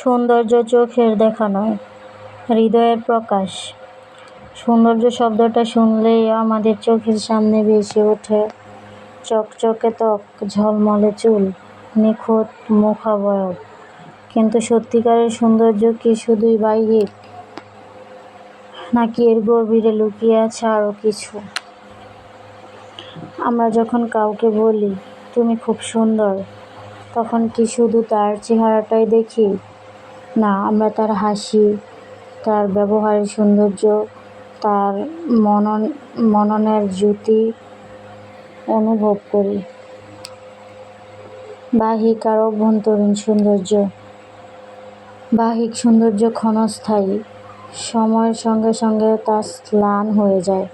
সৌন্দর্য চোখের দেখা নয়, হৃদয়ের প্রকাশ। সৌন্দর্য শব্দটা শুনলেই আমাদের চোখের সামনে ভেসে ওঠে চকচকে ত্বক, ঝলমলে চুল, নিখুঁত মুখাবয়ব। কিন্তু সত্যিকারের সৌন্দর্য কি শুধুই বাহ্যিক নাকি এর গভীরে লুকিয়ে আছে আরও কিছু? আমরা যখন কাউকে বলি, তুমি খুব সুন্দর, তখন কি শুধু তার চেহারাটাই দেখি? না, আমরা তার হাসি, তার ব্যবহারের সৌন্দর্য, তার মনন, মননের জ্যোতি অনুভব করি। বাহিক আর অভ্যন্তরীণ সৌন্দর্য। বাহিক সৌন্দর্য ক্ষণস্থায়ী। সময়ের সঙ্গে সঙ্গে তা স্লান হয়ে যায়।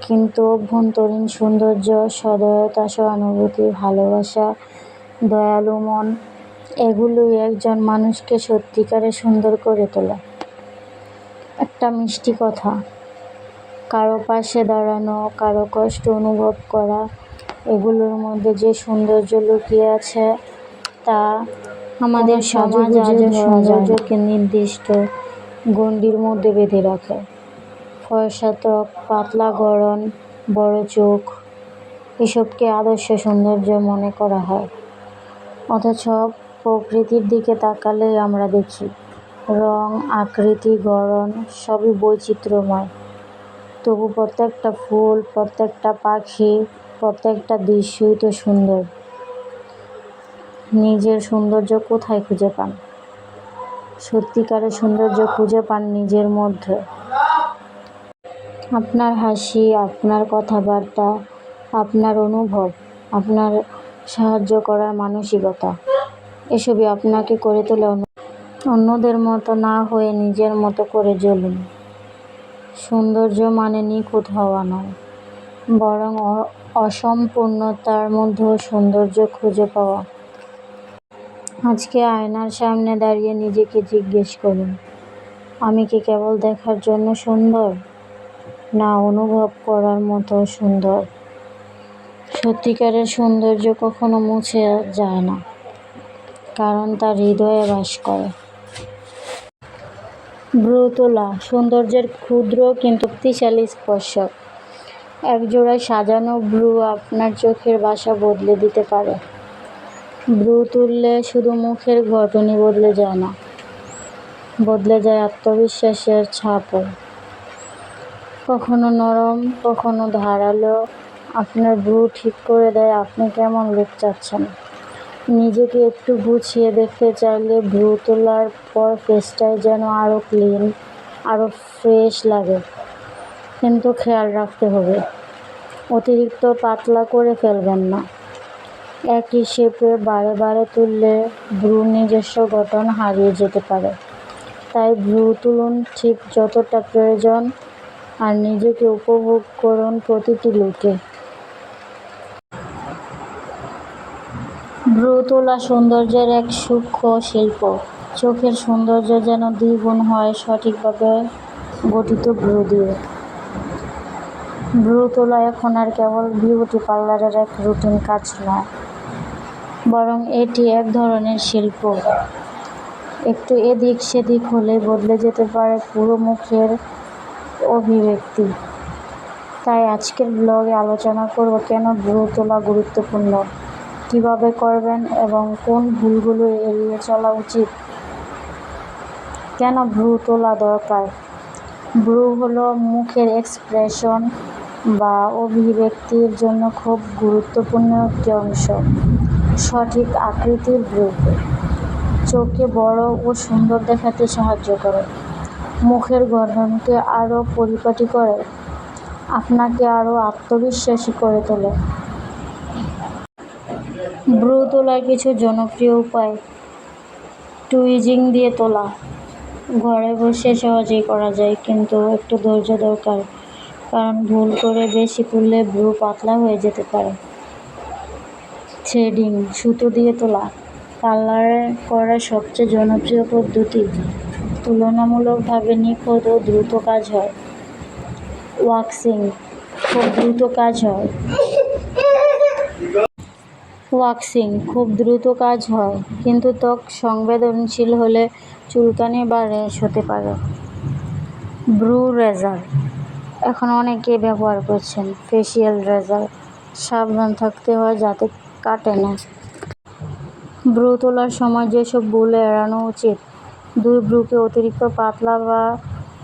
কিন্তু অভ্যন্তরীণ সৌন্দর্য, সদয়তা, সহানুভূতি, ভালোবাসা, দয়ালু মন এগুলোই একজন মানুষকে সত্যিকারে সুন্দর করে তোলে। একটা মিষ্টি কথা কারও পাশে দাঁড়ানো কারও কষ্ট অনুভব করা এগুলোর মধ্যে যে সৌন্দর্য লুকিয়ে আছে তা আমাদের সমাজ সৌন্দর্যকে নির্দিষ্ট গণ্ডির মধ্যে বেঁধে রাখে। ফর্সা ত্বক পাতলা গড়ন বড় চোখ এসবকে আদর্শ সৌন্দর্য মনে করা হয়। অথচ প্রকৃতির দিকে তাকালেই আমরা দেখি, রং, আকৃতি, গড়ন সবই বৈচিত্র্যময়। তবু প্রত্যেকটা ফুল, প্রত্যেকটা পাখি, প্রত্যেকটা দৃশ্যই তো সুন্দর। নিজের সৌন্দর্য কোথায় খুঁজে পান? সত্যিকারের সৌন্দর্য খুঁজে পান নিজের মধ্যে। আপনার হাসি, আপনার কথাবার্তা, আপনার অনুভব, আপনার সাহায্য করার মানসিকতা। এসবই আপনাকে করে তোলে অন্যদের মতো না হয়ে নিজের মতো করে জ্বলুন। সৌন্দর্য মানে নিখুঁত হওয়া নয়, বরং অসম্পূর্ণতার মধ্যেও সৌন্দর্য খুঁজে পাওয়া। আজকে আয়নার সামনে দাঁড়িয়ে নিজেকে জিজ্ঞেস করুন, আমি কি কেবল দেখার জন্য সুন্দর, না অনুভব করার মতো সুন্দর? সত্যিকারের সৌন্দর্য কখনো মুছে যায় না। কারণ তার হৃদয়ে বাস করে। ব্রুতোলা সৌন্দর্যের ক্ষুদ্র কিন্তু শক্তিশালী স্পর্শক। একজোড়া সাজানো ব্রু আপনার চোখের বাসা বদলে দিতে পারে। ব্রু তুললে শুধু মুখের গঠনই বদলে যায় না, বদলে যায় আত্মবিশ্বাসের ছাপও। কখনো নরম, কখনো ধারালো, আপনার ব্রু ঠিক করে দেয় আপনি কেমন লুক চাচ্ছেন? নিজেকে একটু গুছিয়ে দেখতে চাইলে ব্রু তোলার পর ফেসটাই যেন আরও ক্লিন আরও ফ্রেশ লাগে। কিন্তু খেয়াল রাখতে হবে, অতিরিক্ত পাতলা করে ফেলবেন না। একই শেপে বারে বারে তুললে ভ্রু নিজস্ব গঠন হারিয়ে যেতে পারে। তাই ভ্রু তুলুন ঠিক যতটা প্রয়োজন, আর নিজেকে উপভোগ করুন প্রতিটি লুকে ভ্রু তোলা সৌন্দর্যের এক সূক্ষ্ম শিল্প। চোখের সৌন্দর্য যেন দ্বিগুণ হয় সঠিকভাবে গঠিত ভ্রু দিয়ে। ভ্রু তোলা এখন আর কেবল বিউটি পার্লারের এক রুটিন কাজ নয়, বরং এটি এক ধরনের শিল্প। একটু এদিক সেদিক হলে বদলে যেতে পারে পুরো মুখের অভিব্যক্তি। তাই আজকের ব্লগে আলোচনা করব কেন ভ্রু তোলা গুরুত্বপূর্ণ? কীভাবে করবেন এবং কোন ভুলগুলো এড়িয়ে চলা উচিত? কেন ভ্রু তোলা দরকার? ভ্রু হলো মুখের এক্সপ্রেশন বা অভিব্যক্তির জন্য খুব গুরুত্বপূর্ণ একটি অংশ। সঠিক আকৃতির ভ্রু। চোখকে বড় ও সুন্দর দেখাতে সাহায্য করে। মুখের গঠনকে আরও পরিপাটি করে। আপনাকে আরও আত্মবিশ্বাসী করে তোলে। ব্রু তোলার কিছু জনপ্রিয় উপায়। টুইজিং দিয়ে তোলা। ঘরে বসে সহজেই করা যায়, কিন্তু একটু ধৈর্য দরকার। কারণ ভুল করে বেশি তুললে ব্রু পাতলা হয়ে যেতে পারে। থ্রেডিং, সুতো দিয়ে তোলা। পার্লার করা সবচেয়ে জনপ্রিয় পদ্ধতি। তুলনামূলকভাবে নিখুঁত ও দ্রুত কাজ হয়। ওয়াক্সিং, খুব দ্রুত কাজ হয়। ওয়াক্সিং খুব দ্রুত কাজ হয়, কিন্তু ত্বক সংবেদনশীল হলে চুলকানি বা র্যাশ হতে পারে। Brow razor. এখন অনেকে ব্যবহার করছেন ফেসিয়াল রেজার। সাবধান থাকতে হয় যাতে কাটে না। ব্রু তোলার সময় যেসব ভুল এড়ানো উচিত, দুই ব্রুকে অতিরিক্ত পাতলা বা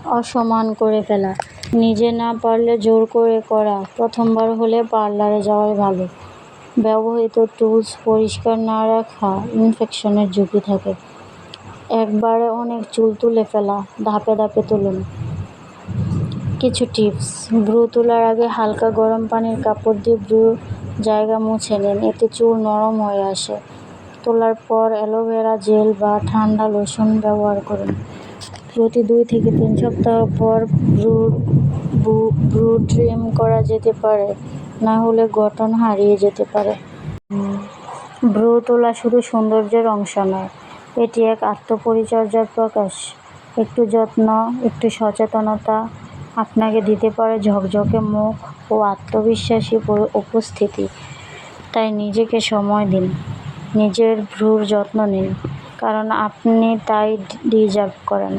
অসমান করে ফেলা। নিজে না পারলে জোর করে করা প্রথমবার হলে পার্লারে যাওয়াই ভালো। ব্যবহৃত টুলস পরিষ্কার না রাখা ইনফেকশনের ঝুঁকি থাকে। একবারে অনেক চুল তুলে ফেলা, ধাপে ধাপে তুলুন। কিছু টিপস ব্রু তোলার আগে হালকা গরম পানির কাপড় দিয়ে ব্রু জায়গা মুছে নিন, এতে চুল নরম হয়ে আসে। তোলার পর অ্যালোভেরা জেল বা ঠান্ডা লোশন ব্যবহার করুন। প্রতি দুই থেকে তিন সপ্তাহ পর ব্রু ব্রু ট্রিম করা যেতে পারে। না হলে গঠন হারিয়ে যেতে পারে। ব্রু তোলা শুধু সৌন্দর্যের অংশ নয়, এটি এক আত্মপরিচর্যার প্রকাশ। একটু যত্ন, একটু সচেতনতা আপনাকে দিতে পারে ঝকঝকে মুখ ও আত্মবিশ্বাসী উপস্থিতি। তাই নিজেকে সময় দিন, নিজের ভ্রুর যত্ন নিন, কারণ আপনি তাই ডিজার্ভ করেন।